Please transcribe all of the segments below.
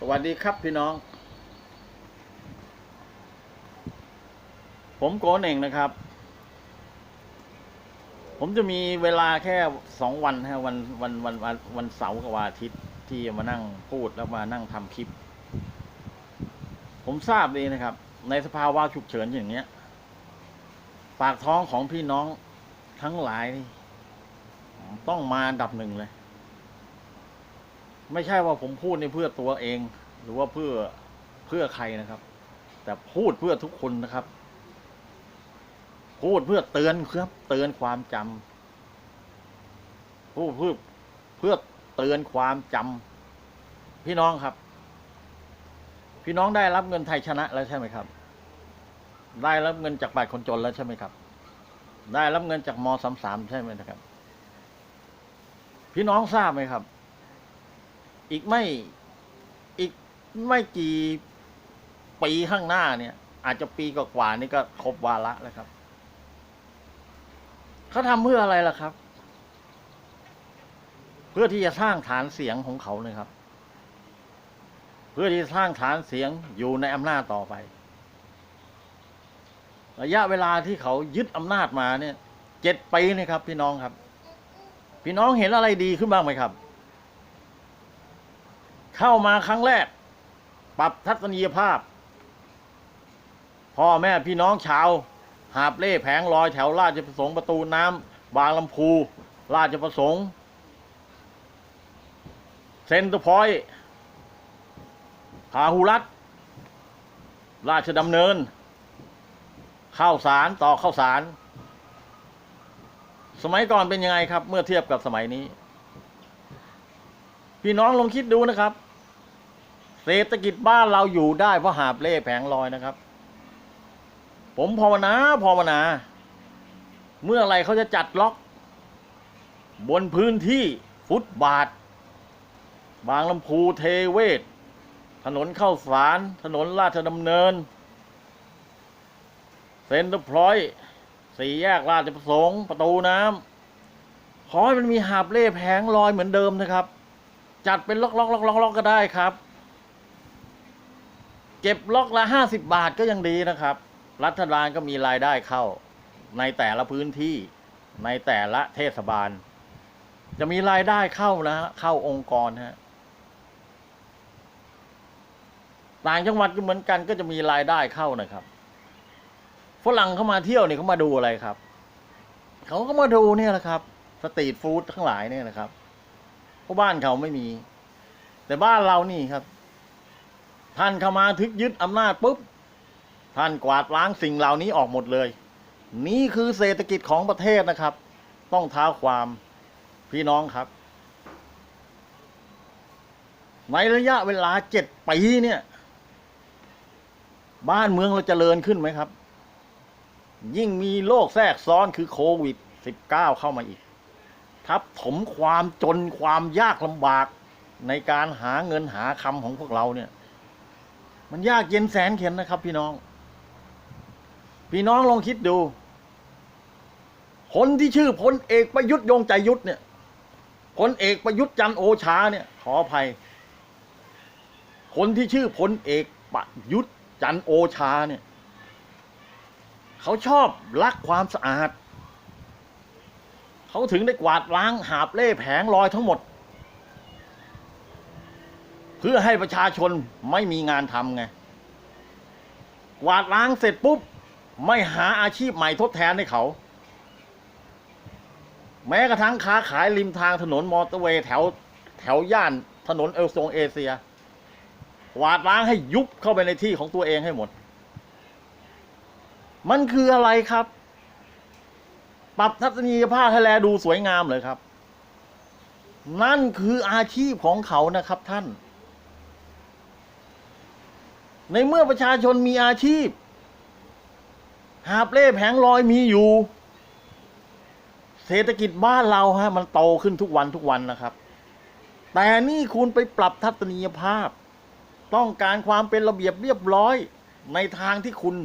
สวัสดีครับพี่น้อง ผมโกนเองนะครับ ผมจะมีเวลาแค่สองวันฮะวันวันวันวันวันเสาร์กับวันอาทิตย์ที่จะมานั่งพูดแล้วมานั่งทำคลิป ผมทราบดีนะครับ ในสภาวะฉุกเฉินอย่างเนี้ย ปากท้องของพี่น้องทั้งหลาย ต้องมาดับหนึ่งเลย ไม่ใช่ว่าผมพูดในเพื่อตัวเอง หรือว่าเพื่อเพื่อใครนะครับ แต่พูดเพื่อทุกคนนะครับ พูดเพื่อเตือนครับ เตือนความจำพูดเพื่อเพื่อเตือนความจำพี่น้องครับ พี่น้องได้รับเงินไทยชนะแล้วใช่ไหมครับ ได้รับเงินจากบัตรคนจนแล้วใช่ไหมครับ ได้รับเงินจากมสามสามใช่ไหมนะครับ พี่น้องทราบไหมครับ อีกไม่อีกไม่กี่ปีข้างหน้าเนี่ย อาจจะปีกว่าๆนี่ก็ครบวาระแล้วครับเขาทำเพื่ออะไรล่ะครับ เพื่อที่จะสร้างฐานเสียงของเขาเลยครับ เพื่อที่จะสร้างฐานเสียงอยู่ในอำนาจต่อไป ระยะเวลาที่เขายึดอำนาจมาเนี่ยเจ็ดปีนี่ครับ พี่น้องครับ พี่น้องเห็นอะไรดีขึ้นบ้างไหมครับ เข้ามาครั้งแรก ปรับทัศนียภาพ พ่อแม่พี่น้องชาว หาบเล่แผงลอยแถวราชประสงค์ประตูน้ำบางลำพู ราชประสงค์ เซนต์พอยต์พาหุรัตราชดำเนิน ข้าวสารต่อข้าวสาร สมัยก่อนเป็นยังไงครับ เมื่อเทียบกับสมัยนี้ พี่น้องลองคิดดูนะครับ เศรษฐกิจบ้านเราอยู่ได้เพราะหาบเล่แผงลอยนะครับ ผมภาวนาภาวนา เมื่อไรเขาจะจัดล็อก บนพื้นที่ฟุตบาท บางลำพูเทเวศ ถนนเข้าสาร ถนนราชดำเนิน เซ็นตอร์พลอยสี่แยกราชประสงค์ประตูน้ำขอให้มันมีหาบเล่แผงลอยเหมือนเดิมนะครับ จัดเป็นล็อกล็อกล็อกล็อกล็อกก็ได้ครับ ก็บล็อกละห้าสิบบาทก็ยังดีนะครับ รัฐบาลก็มีรายได้เข้า ในแต่ละพื้นที่ในแต่ละเทศบาล จะมีรายได้เข้านะฮะเข้าองค์กรฮะต่างจังหวัดก็เหมือนกันก็จะมีรายได้เข้านะครับฝรั่งเข้ามาเที่ยวเนี่ยเขามาดูอะไรครับเขาก็มาดูเนี่ยแหละครับ สตรีทฟู้ดทั้งหลายเนี่ยนะครับเพราะบ้านเขาไม่มี แต่บ้านเรานี่ครับ ท่านเข้ามาทึกยึดอำนาจปุ๊บ ท่านกวาดล้างสิ่งเหล่านี้ออกหมดเลย นี่คือเศรษฐกิจของประเทศนะครับ ต้องท้าความพี่น้องครับ ในระยะเวลาเจ็ดปีเนี่ย บ้านเมืองเราจเจริญขึ้นไหมครับ ยิ่งมีโรคแทรกซ้อนคือโควิด -19 เข้ามาอีก ทับถมความจนความยากลำบากในการหาเงินหาคำของพวกเราเนี่ย มันยากเย็นแสนเข็นนะครับ พี่น้อง พี่น้องลองคิดดู คนที่ชื่อพลเอกประยุทธ์ยงใจยุทธเนี่ยพลเอกประยุทธ์จันโอชาเนี่ย ขออภัย คนที่ชื่อพลเอกประยุทธ์จันโอชาเนี่ย เขาชอบรักความสะอาด เขาถึงได้กวาดล้างหาบเล่แผงลอยทั้งหมด เพื่อให้ประชาชนไม่มีงานทำไงกวาดล้างเสร็จปุ๊บ ไม่หาอาชีพใหม่ทดแทนให้เขา แม้กระทั่งค้าขายริมทางถนนมอเตอร์เวย์แถวแถวย่านถนนเอลซงเอเชียกวาดล้างให้ยุบเข้าไปในที่ของตัวเองให้หมด มันคืออะไรครับ ปรับทัศนียภาพให้แลดูสวยงามเลยครับ นั่นคืออาชีพของเขานะครับท่าน ในเมื่อประชาชนมีอาชีพ หาบเล่แผงลอยมีอยู่ เศรษฐกิจบ้านเราฮะ มันโตขึ้นทุกวันทุกวันนะครับ แต่นี่คุณไปปรับทัศนียภาพ ต้องการความเป็นระเบียบเรียบร้อยในทางที่คุณ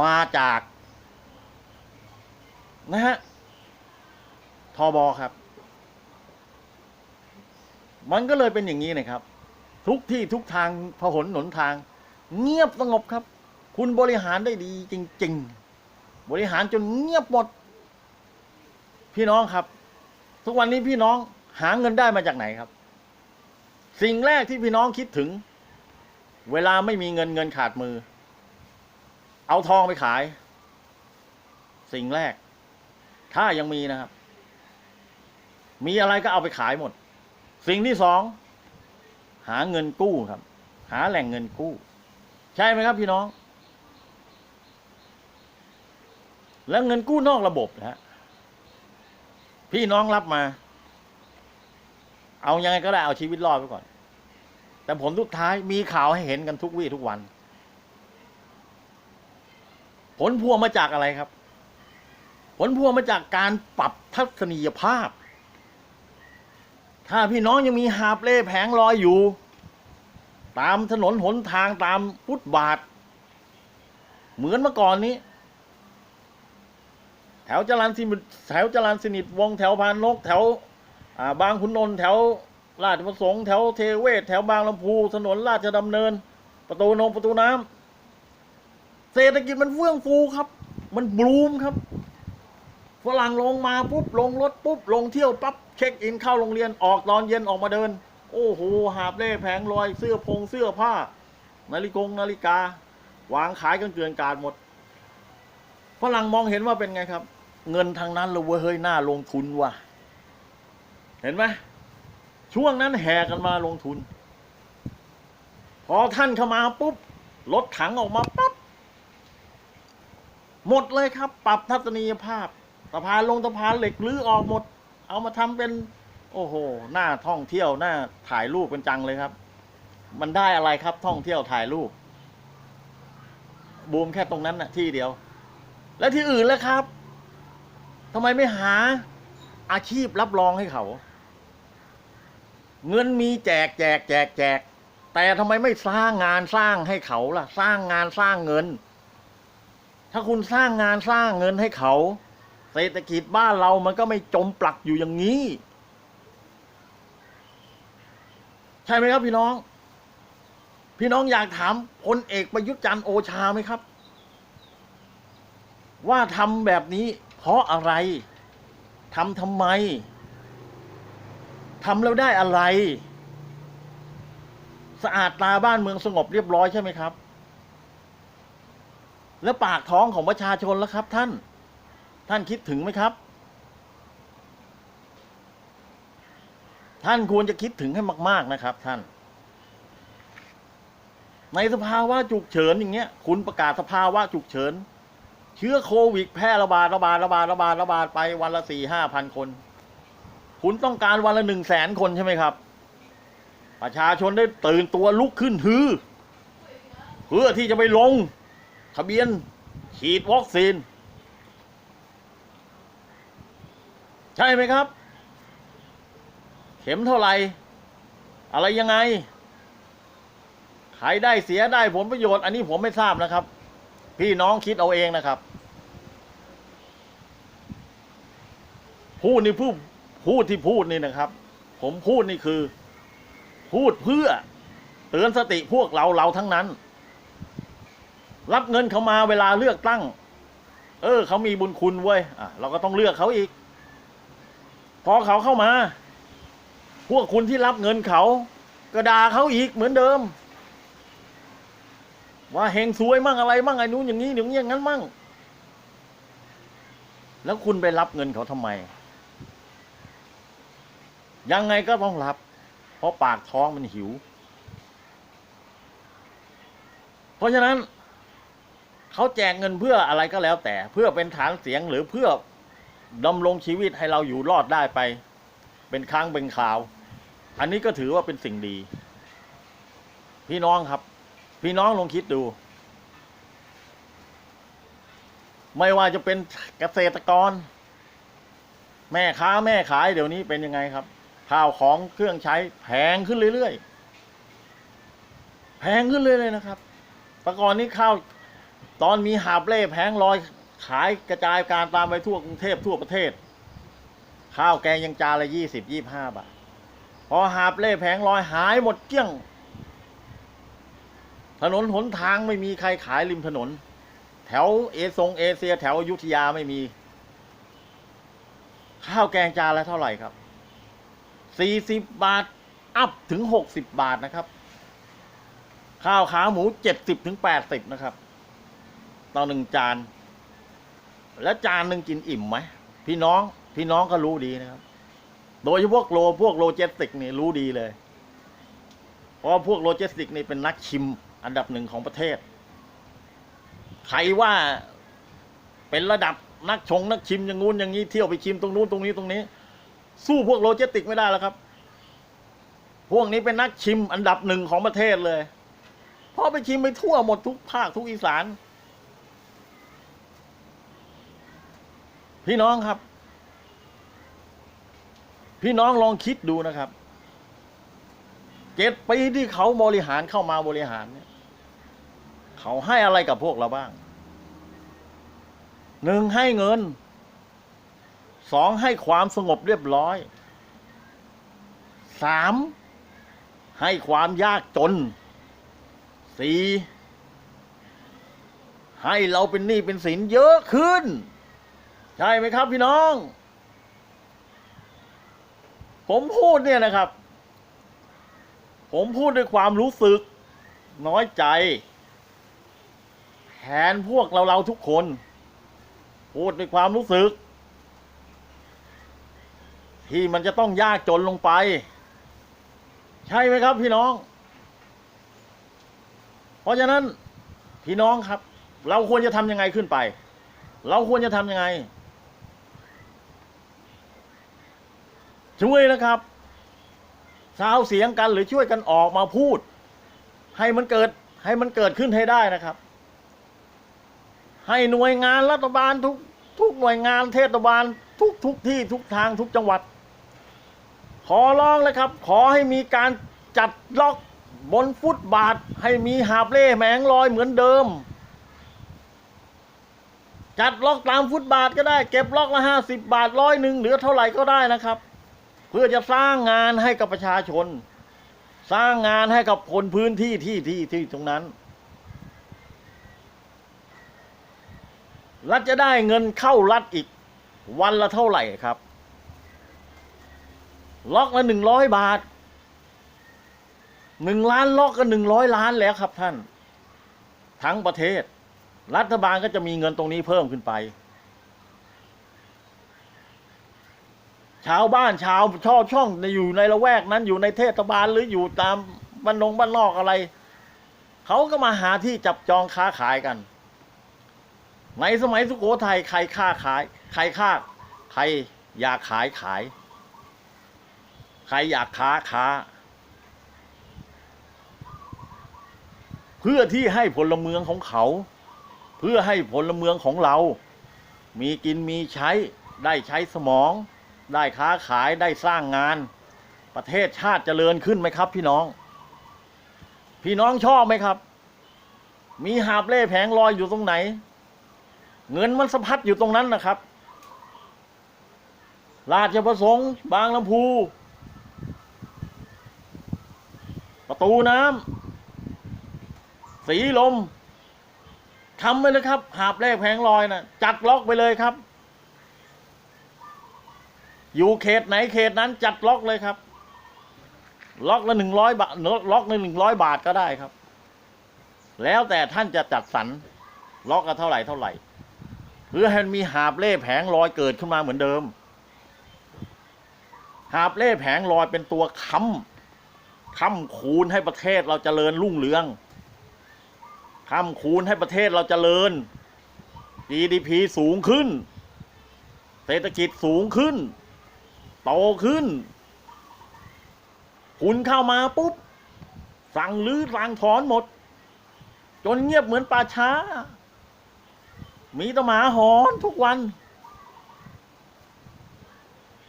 มาจาก นะฮะทอบอครับ มันก็เลยเป็นอย่างนี้นะครับ ทุกที่ทุกทางพหนหนทาง เงียบสงบครับ คุณบริหารได้ดีจริง ๆ บริหารจนเงียบหมด พี่น้องครับ ทุกวันนี้พี่น้องหาเงินได้มาจากไหนครับ สิ่งแรกที่พี่น้องคิดถึง เวลาไม่มีเงินเงินขาดมือ เอาทองไปขาย สิ่งแรก ถ้ายังมีนะครับ มีอะไรก็เอาไปขายหมด สิ่งที่สองหาเงินกู้ครับ หาแหล่งเงินกู้ ใช่ไหมครับพี่น้อง แล้วเงินกู้นอกระบบนะฮะพี่น้องรับมา เอายังไงก็ได้เอาชีวิตรอดไปก่อน แต่ผลสุดท้ายมีข่าวให้เห็นกันทุกวี่ทุกวัน ผลพวงมาจากอะไรครับ ผลพวงมาจากการปรับทัศนียภาพ ถ้าพี่น้องยังมีหาบเล่แผงลอยอยู่ ตามถนนหนทางตามฟุตบาท เหมือนเมื่อก่อนนี้ แถวจรันสินิแถวจรันสนิทวงแถวพานนก แถวาบางขุนนนท์แถวราชประสงค์แถวเทเวศ แถวบางลำพูถนนราชดำเนิน ประตูนงประตูน้ำเศรษฐกิจมันเฟื่องฟูครับ มันบลูมครับฝรั่งลงมาปุ๊บลงรถปุ๊บลงเที่ยวปั๊บเช็คอินเข้าโรงเรียนออกตอนเย็นออกมาเดิน โอ้โหหาบเล่แผงลอยเสื้อพงเสื้อผ้า นาฬิกงนาฬิกา วางขายกันเกลื่อนกาดหมดฝรั่งมองเห็นว่าเป็นไงครับ เงินทางนั้นเลยเว้ยเฮ้ยน่าลงทุนว่ะ เห็นไหมช่วงนั้นแห่กันมาลงทุน พอท่านเข้ามาปุ๊บรถถังออกมาปั๊บหมดเลยครับ ปรับทัศนียภาพสะพานลงสะพานเหล็กรื้อออกหมด เอามาทำเป็น โอ้โหหน้าท่องเที่ยวหน้าถ่ายรูปเป็นจังเลยครับ มันได้อะไรครับท่องเที่ยวถ่ายรูป บูมแค่ตรงนั้นน่ะ ที่เดียว แล้วที่อื่นแล้วครับทำไมไม่หาอาชีพรับรองให้เขา เงินมีแจกแจกแจกแจก แต่ทำไมไม่สร้างงานสร้างให้เขาล่ะ สร้างงานสร้างเงิน ถ้าคุณสร้างงานสร้างเงินให้เขา เศรษฐกิจบ้านเรามันก็ไม่จมปลักอยู่อย่างนี้ ใช่ไหมครับ พี่น้อง พี่น้องอยากถามพลเอกประยุทธ์จันทร์โอชาไหมครับ ว่าทำแบบนี้ เพราะอะไรทำทำไมทำแล้วได้อะไร สะอาดตาบ้านเมืองสงบเรียบร้อยใช่ไหมครับ แล้วปากท้องของประชาชนแล้วครับ ท่าน ท่านคิดถึงไหมครับ ท่านควรจะคิดถึงให้มาก ๆนะครับ ท่าน ในสภาวะฉุกเฉินอย่างเงี้ย คุณประกาศสภาวะฉุกเฉิน เชื้อโควิด แพร่ระบาดระบาดระบาดระบาดระบาดไปวันละสี่ห้าพันคน คุณต้องการวันละหนึ่งแสนคนใช่ไหมครับ ประชาชนได้ตื่นตัวลุกขึ้นฮือ เพื่อที่จะไปลง ทะเบียน ฉีดวัคซีน ใช่ไหมครับ เข็มเท่าไหร่ อะไรยังไง ใครได้เสียได้ผลประโยชน์ อันนี้ผมไม่ทราบนะครับ พี่น้องคิดเอาเองนะครับ พูดนี่พูดพูดที่พูดนี่นะครับ ผมพูดนี่คือ พูดเพื่อ เตือนสติพวกเราเราทั้งนั้น รับเงินเขามาเวลาเลือกตั้ง เออ เขามีบุญคุณเว้ยอะเราก็ต้องเลือกเขาอีก พอเขาเข้ามา พวกคุณที่รับเงินเขาก็ด่าเขาอีกเหมือนเดิม ว่าเฮงซวยมั่งอะไรมั่งไอ้นู้นอย่างนี้อย่างนี้อย่างนั้นมั่ง แล้วคุณไปรับเงินเขาทำไม ยังไงก็ต้องรับ เพราะปากท้องมันหิว เพราะฉะนั้น เขาแจกเงินเพื่ออะไรก็แล้วแต่ เพื่อเป็นฐานเสียงหรือเพื่อดำรงชีวิตให้เราอยู่รอดได้ไป เป็นครั้งเป็นคราว อันนี้ก็ถือว่าเป็นสิ่งดี พี่น้องครับ พี่น้องลองคิดดู ไม่ว่าจะเป็นเกษตรกร แม่ค้าแม่ขายเดี๋ยวนี้เป็นยังไงครับข้าวของเครื่องใช้แพงขึ้นเรื่อยๆแพงขึ้นเรื่อยๆนะครับแต่ก่อนนี้ข้าวตอนมีหาบเล่แพงลอยขายกระจายการตามไปทั่วกรุงเทพทั่วประเทศ ข้าวแกงยังจานละยี่สิบยี่ห้าบาท พอหาบเล่แผงลอยหายหมดเกลี้ยง ถนนหนทางไม่มีใครขายริมถนน แถวเอซงเอเชีย แถวอยุธยาไม่มี ข้าวแกงจานละเท่าไหร่ครับสี่สิบบาท อัพถึงหกสิบบาทนะครับ ข้าวขาหมูเจ็ดสิบถึงแปดสิบนะครับต่อหนึ่งจาน แล้วจานหนึ่งกินอิ่มไหม พี่น้อง พี่น้องก็รู้ดีนะครับ โดยเฉพาะโลพวกโลเจสติกนี่รู้ดีเลย เพราะว่าพวกโลเจสติกนี่เป็นนักชิมอันดับหนึ่งของประเทศ ใครว่าเป็นระดับนักชงนักชิมอย่างงู้นอย่างนี้เที่ยวไปชิมตรงนู้นตรงนี้ตรงนี้ สู้พวกโลเจสติกไม่ได้แล้วครับ พวกนี้เป็นนักชิมอันดับหนึ่งของประเทศเลยเพราะไปชิมไปทั่วหมดทุกภาคทุกอีสาน พี่น้องครับ พี่น้องลองคิดดูนะครับเจ็ดปีที่เขาบริหารเข้ามาบริหารเนี่ยเขาให้อะไรกับพวกเราบ้างหนึ่งให้เงินสองให้ความสงบเรียบร้อยสามให้ความยากจนสี่ให้เราเป็นหนี้เป็นสินเยอะขึ้น ใช่ไหมครับพี่น้อง ผมพูดเนี่ยนะครับ ผมพูดด้วยความรู้สึก น้อยใจ แทนพวกเราเราทุกคน พูดด้วยความรู้สึก ที่มันจะต้องยากจนลงไป ใช่ไหมครับพี่น้อง เพราะฉะนั้นพี่น้องครับ เราควรจะทำยังไงขึ้นไป เราควรจะทำยังไง ช่วยนะครับสาวเสียงกันหรือช่วยกันออกมาพูด ให้มันเกิดให้มันเกิดขึ้นให้ได้นะครับ ให้หน่วยงานรัฐบาลทุกทุกหน่วยงานเทศบาลทุกทุกที่ทุกทางทุกจังหวัด ขอร้องเลยครับ ขอให้มีการจัดล็อกบนฟุตบาท ให้มีหาบเล่แหมงลอยเหมือนเดิม จัดล็อกตามฟุตบาทก็ได้ เก็บล็อกละห้าสิบบาทร้อยหนึ่งเหลือเท่าไหร่ก็ได้นะครับ พื่อจะสร้างงานให้กับประชาชน สร้างงานให้กับคนพื้นที่ที่ที่ที่ตรงนั้น รัฐจะได้เงินเข้ารัฐอีกวันละเท่าไหร่ครับ ล็อกละหนึ่งร้อยบาทหนึ่งล้านล็อกก็หนึ่งร้อยล้านแล้วครับท่าน ทั้งประเทศ รัฐบาลก็จะมีเงินตรงนี้เพิ่มขึ้นไป ชาวบ้านชาวชอบช่องอยู่ในละแวกนั้นอยู่ในเทศบาลหรืออยู่ตามบ้านนงบ้านนอกอะไร เขาก็มาหาที่จับจองค้าขายกัน ในสมัยสุโขทัยใครค้าขาย ใครค้าใครอยากขายขาย ใครอยากค้าค้า เพื่อที่ให้พลเมืองของเขา เพื่อให้พลเมืองของเรา มีกินมีใช้ได้ใช้สมอง ได้ค้าขายได้สร้างงาน ประเทศชาติเจริญขึ้นไหมครับ พี่น้อง พี่น้องชอบไหมครับ มีหาบเล่แผงลอยอยู่ตรงไหน เงินมันสะพัดอยู่ตรงนั้นนะครับ ราชประสงค์บางลำพู ประตูน้ำสีลมทำไปเลยครับ หาบเล่แผงลอยนะจัดล็อกไปเลยครับ อยู่เขตไหนเขตนั้นจัดล็อกเลยครับ ล็อกละหนึ่งร้อยบาทล็อกละหนึ่งร้อยบาทก็ได้ครับ แล้วแต่ท่านจะจัดสรรล็อกละเท่าไหร่เท่าไหร่เพื่อให้มีหาบเล่แผงลอยเกิดขึ้นมาเหมือนเดิม หาบเล่แผงลอยเป็นตัวค้ำค้ำคูณให้ประเทศเราเจริญรุ่งเรืองค้ำคูณให้ประเทศเราเจริญ GDP สูงขึ้น เศรษฐกิจสูงขึ้น โตขึ้น คุณเข้ามาปุ๊บ สั่งลื้อสั่งถอนหมด จนเงียบเหมือนป่าช้า มีตหมาหอนทุกวัน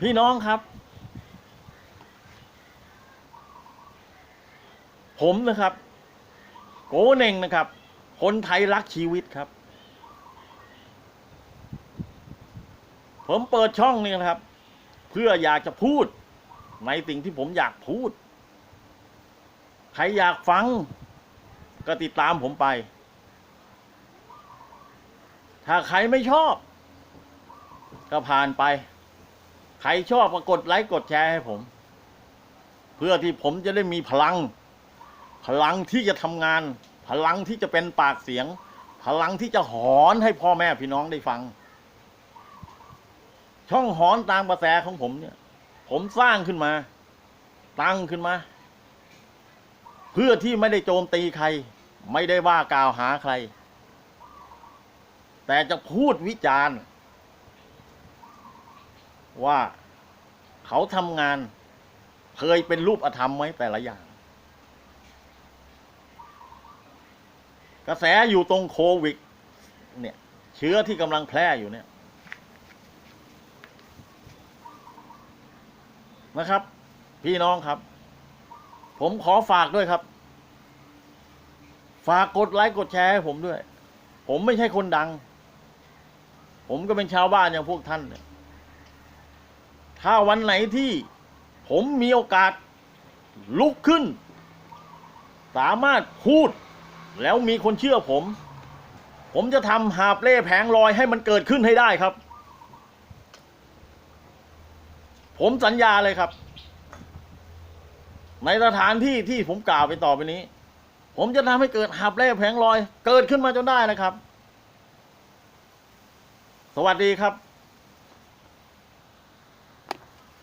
พี่น้องครับ ผมนะครับ โกเน่งนะครับ คนไทยรักชีวิตครับ ผมเปิดช่องนี่นะครับ เพื่ออยากจะพูด ในสิ่งที่ผมอยากพูด ใครอยากฟัง ก็ติดตามผมไป ถ้าใครไม่ชอบ ก็ผ่านไป ใครชอบก็กดไลค์กดแชร์ให้ผม เพื่อที่ผมจะได้มีพลัง พลังที่จะทำงาน พลังที่จะเป็นปากเสียง พลังที่จะหอนให้พ่อแม่พี่น้องได้ฟัง ช่องหอนตามกระแสของผมเนี่ย ผมสร้างขึ้นมา ตั้งขึ้นมา เพื่อที่ไม่ได้โจมตีใคร ไม่ได้ว่ากล่าวหาใคร แต่จะพูดวิจารณ์ ว่าเขาทำงาน เคยเป็นรูปอธรรมไหมแต่ละอย่าง กระแสอยู่ตรงโควิด เนี่ย เชื้อที่กำลังแพร่อยู่เนี่ย นะครับ พี่น้องครับ ผมขอฝากด้วยครับ ฝากกดไลค์กดแชร์ให้ผมด้วย ผมไม่ใช่คนดัง ผมก็เป็นชาวบ้านอย่างพวกท่าน ถ้าวันไหนที่ผมมีโอกาสลุกขึ้น สามารถพูด แล้วมีคนเชื่อผม ผมจะทำหาบเล่แผงลอยให้มันเกิดขึ้นให้ได้ครับ ผมสัญญาเลยครับ ในสถานที่ที่ผมกล่าวไปต่อไปนี้ ผมจะทำให้เกิดหับเล่แผงลอย เกิดขึ้นมาจนได้นะครับ สวัสดีครับ